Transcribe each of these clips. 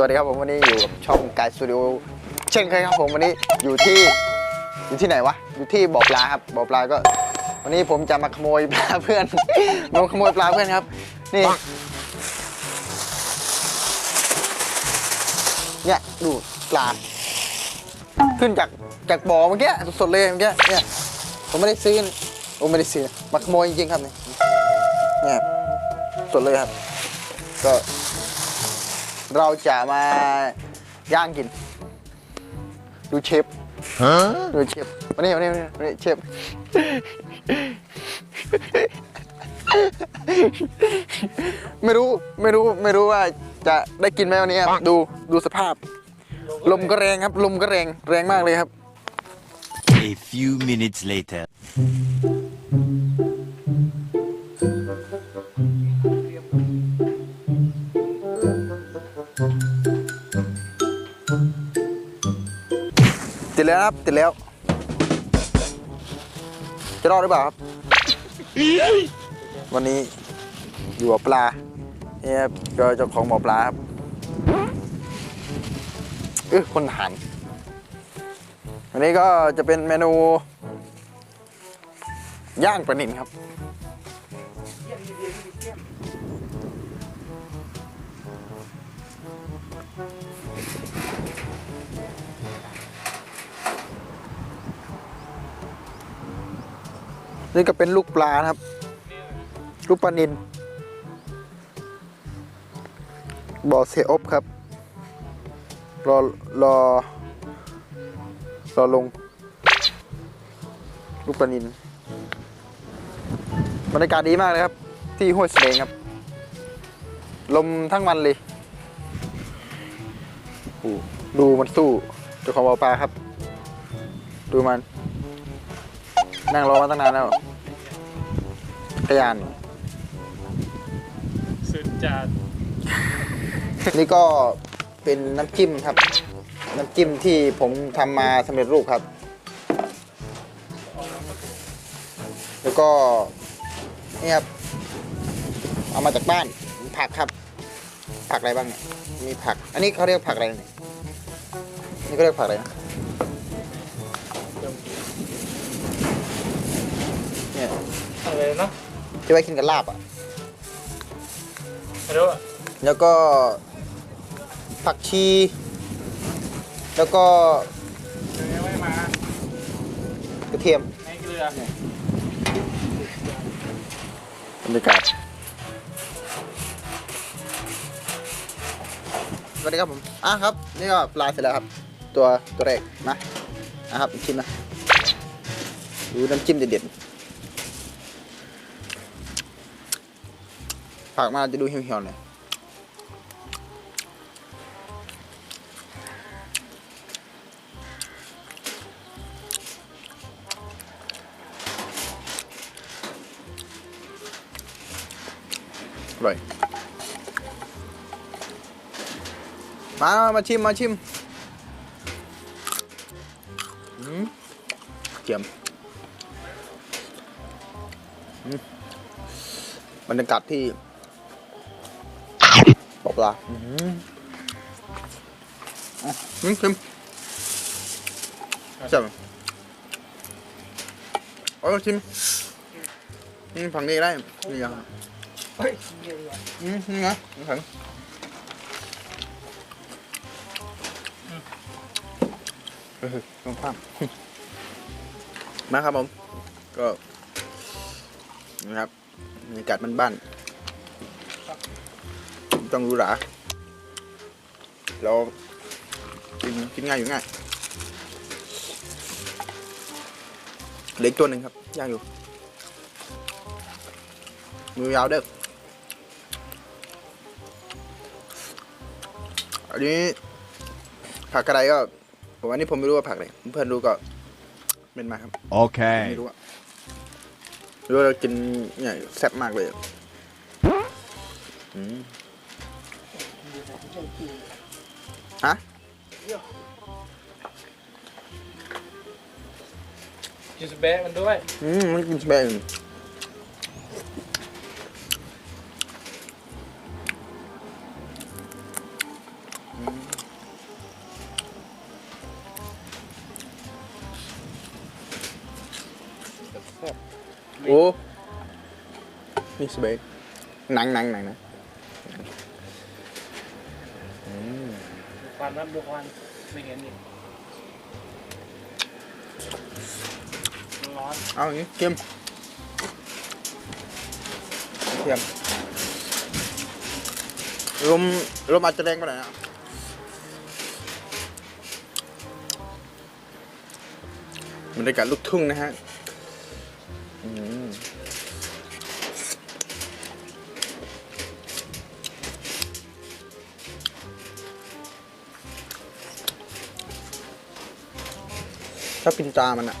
สวัสดีครับผมวันนี้อยู่กับช่องกายสตูดิโอเช่นเคยครับผมวันนี้อยู่ที่อยู่ที่ไหนวะอยู่ที่บ่อปลาครับบ่อปลาก็ วันนี้ผมจะมาขโมยปลาเพื่อน มาขโมยปลาเพื่อนครับ นี่เนี่ยดูปลาขึ้นจากจากบ่อเมื่อกี้สดๆเลยเมื่อกี้เนี่ยผมไม่ได้ซื้อ ผมไม่ได้ซื้อมาขโมยจริงๆครับเนี่ยเนี่ยสดเลยครับ ก็ เราจะมาย่างกิน ดูเชฟดูเชฟมานี่มานี่มานี่มานี่เชฟไม่รู้ไม่รู้ไม่รู้ว่าจะได้กินไหมวันนี้ครับดูดูสภาพ ลมก็แรงครับ ลมก็แรงแรงมากเลยครับ A few minutes later. แล้วนะครับ ติดแล้ว จะรอดหรือเปล่าครับ วันนี้อยู่กับปลาเนี่ยครับก็เจ้าของหมอปลาครับเออคนหันวันนี้ก็จะเป็นเมนู ย่างปลานินครับ นี่ก็เป็นลูกปลานะครับ ลูกปลานินบ่อเซอบครับ รอ รอ รอลง ลูกปลานินบรรยากาศดีมากเลยครับ ที่ห้วยเสดงครับ ลมทั้งวันเลยดูมันสู้เจ้าของบ่อปลาครับ ดูมัน นั่งรอมาตั้งนานแล้วกระยาน สุดจัดนี่ก็เป็นน้ำจิ้มครับ น้ำจิ้มที่ผมทำมาสำเร็จรูปครับ แล้วก็นี่ครับเอามาจากบ้านผักครับ ผักอะไรบ้างเนี่ยมีผัก อันนี้เขาเรียกผักอะไรเนี่ยนี่เขาเรียกผักอะไรนะ อะไรเนาะที่ไว้กินกับลาบอะ ไม่รู้อะแล้วก็ ผักชี แล้วก็ยังไม่มากระเทียมให้เกลือบรรยากาศสวัสดีครับผม อะครับ นี่ก็ปลาเสร็จแล้วครับ ตัวตัวแรกนะนะครับชิมนะดูน้ำจิ้มเด็ดๆ ผักมาจะดูเหี่ยวๆหน่อยอร่อยมามาชิม มาชิมอืมเจียมอืมบรรยากาศที่ ปลาอืมอะอืมชิมใช่ไหมโอ้ยชิมนี่ฝั่งนี้ได้นี่ยังอืมนี่ไงนี่ฝั่งเออต้องภาพมาครับผม ก็นะครับบรรยากาศบ้านๆ ต้องหรูหราเรากินกินง่ายอยู่ง่ายเหล็กตัวหนึ่งครับย่างอยู่ มือยาวเด้ออันนี้ผักกระไดก็ผมอันนี้ผมไม่รู้ว่าผักอะไรเพื่อนรู้ก็เป็นมาครับ Okay. ไม่รู้อะรู้ว่าเรากินเนี่ยแซ่บมากเลยอะอืม ฮะ กินสเป๊ะมันด้วย อืมมันกินสเปนโอ้ นี่สเปนหนังหนังหนังนะ บุควันนะบุควันไม่เห็นอีกร้อนเอาอย่างนี้เค็มเค็มลมลมอาจจะแรงไปหน่อยนะบรรยากาศลูกทุ่งนะฮะ อบกินจามันอะ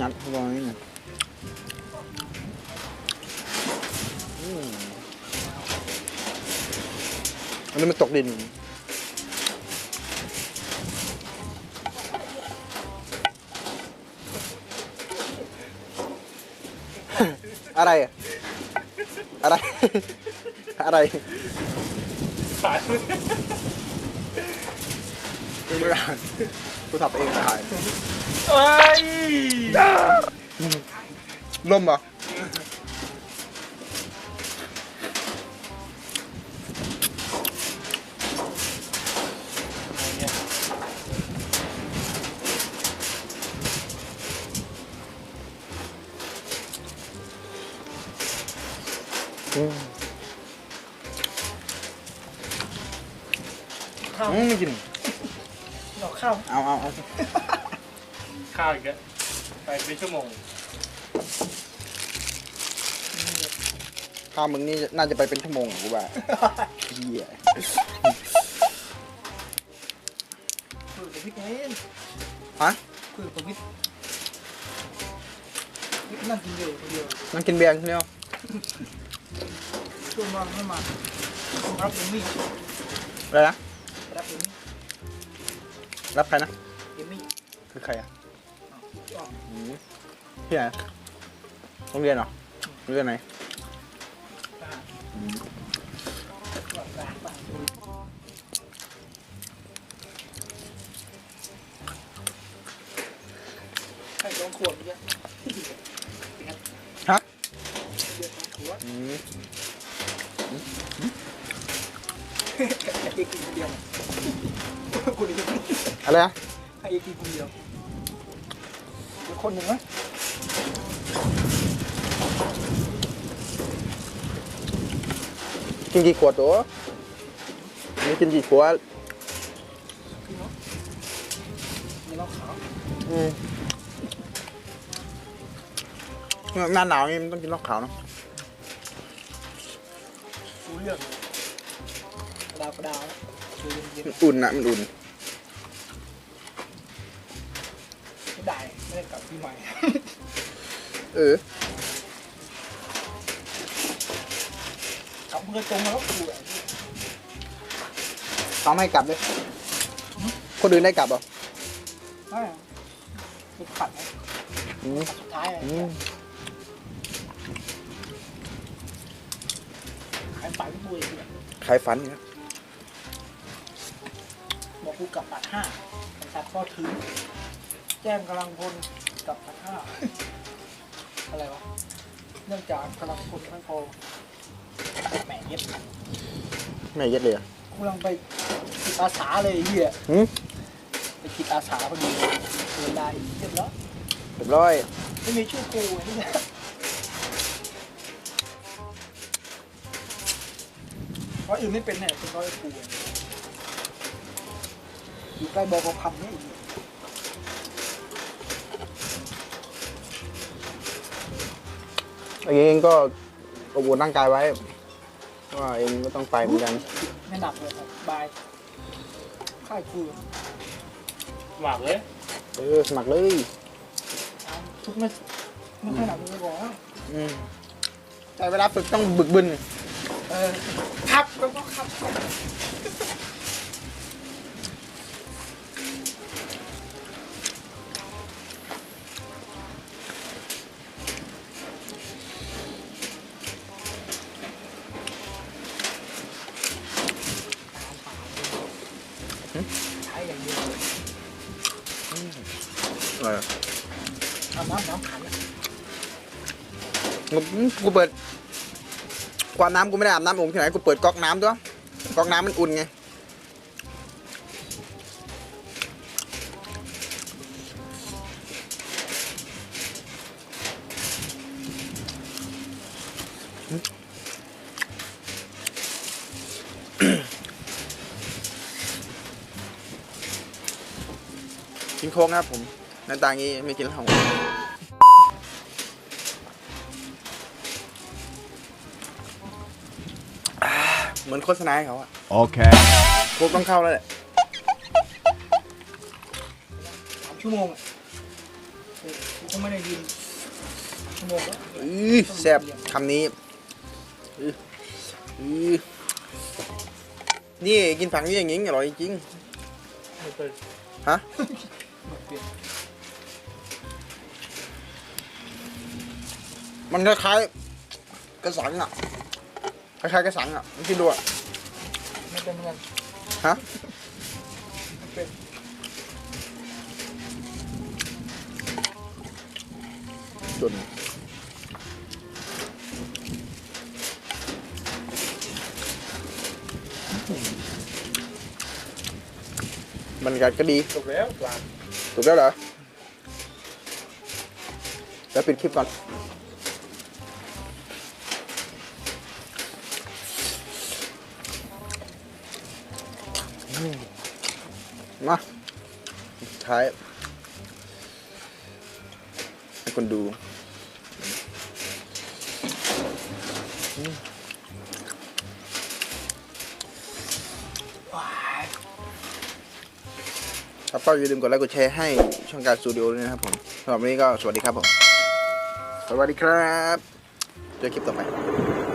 งัดเข้าไปนี่นะอืมอันนี้มันตกดิน อะไรอะอะไร อะไรสายไม่ได้ กูทำเองถ่ายเอ้ยล่มเหรออืมข้าวอืมไม่กิน ดอกข้าวเอาเอาเอาข้าวอีกแล้วไปเป็นชั่วโมงข้าวมึงนี่น่าจะไปเป็นชั่วโมงอะกูว่าเหี้ยคุยกับพี่เองฮะคุยกับพี่พี่นั่งกินเดียวคนเดียวนั่งกินเบียร์คนเดียวช่วงว่างไม่มารับเอมมี่อะไรนะรับเอมมี่ รับใครนะเอมมี่คือใครอะอ๋ออืมที่ไหนโรงเรียนเหรอโรงเรียนไหนทห อะไรนะให้เอกกินคนเดียวเดี๋ยวคนหนึ่งนะกินกี่ขวดตัวนี่กินกี่ขวดพี่น้องมีเหล้าขาวอืมหน้าหนาวนี่มันต้องกินเหล้าขาวเนอะรู้เรื่องกระดาวกระดาวดูเย็นมันอุ่นนะมันอุ่น ไม่ได้ไม่ได้กลับปีใหม่ เออกลับเมื่อตรงแล้วกูอะทำให้กลับเลย คนอื่นได้กลับเหรอไม่ติดขัดนะอืมสุดท้ายอะอืมขายฝ่ายพี่บุยเนี่ยขายฝันเนี่ยบอกกูกลับปัดห้าแต่ตัดก็ถึง แจ้งกำลังพลกับปัดห้าอะไรวะ เนื่องจากกำลังพลไม่พอแหมเย็บไม่เย็ดเลยเหรอะกูกำลังไปจิตอาสาเลยไอ้เฮียหืมไปจิตอาสาพอดีเดินได้เรียบร้อยเรียบร้อย ไม่มีชื่อกูไอ้เนี่ยเพราะอื่นไม่เป็นเนี่ยเป็นร้อยกูอยู่ใกล้บอกพันเนี่ยอ้เหี้ย เองก็อบอุ่นร่างกายไว้เพราะว่าเองก็ต้องไปเหมือนกันไม่หนักเลยครับบายค่ายครูหมากเลยเออสมัครเลยทุกไม่ไม่ค่อยหนักเลยบอกว่าอืมแต่เวลาฝึกต้องบึกบึนเออครับก็ต้องครับ กูเปิดความน้ำกูไม่ได้อาบน้ำอุ่นที่ไหนกูเปิดก๊อกน้ำด้วยก๊อกน้ำมันอุ่นไงกินโค้กนะครับผมหน้าตางี้ไม่กินเหล้า เหมือนโฆษณาให้เขาอะ Okay. โค้กต้องเข้าแล้วแหละสามชั่วโมงอะเออกูก็ไม่ได้ยินสามชั่วโมงแล้วอื้อแซ่บคำนี้อื้ออื้อนี่กินผังนี้อย่างงี้อร่อยจริง ไม่เป็นฮะเปลี่ยนมันคล้ายๆกระสังอะ คล้ายๆกระสังอะมันคิดดูอะไม่เป็นเหมือนกันฮะไม่เป็นจุนบรรยากาศก็ดีจบแล้วปลาถูกแล้วเหรอแล้วปิดคลิปก่อน มาสุดท้ายให้คนดูอืมว้ายครับก็อย่าลืมกดไลค์กดแชร์ให้ช่องการสตูดิโอด้วยนะครับผมสำหรับวันนี้ก็สวัสดีครับผม สวัสดีครับ เจอคลิปต่อไป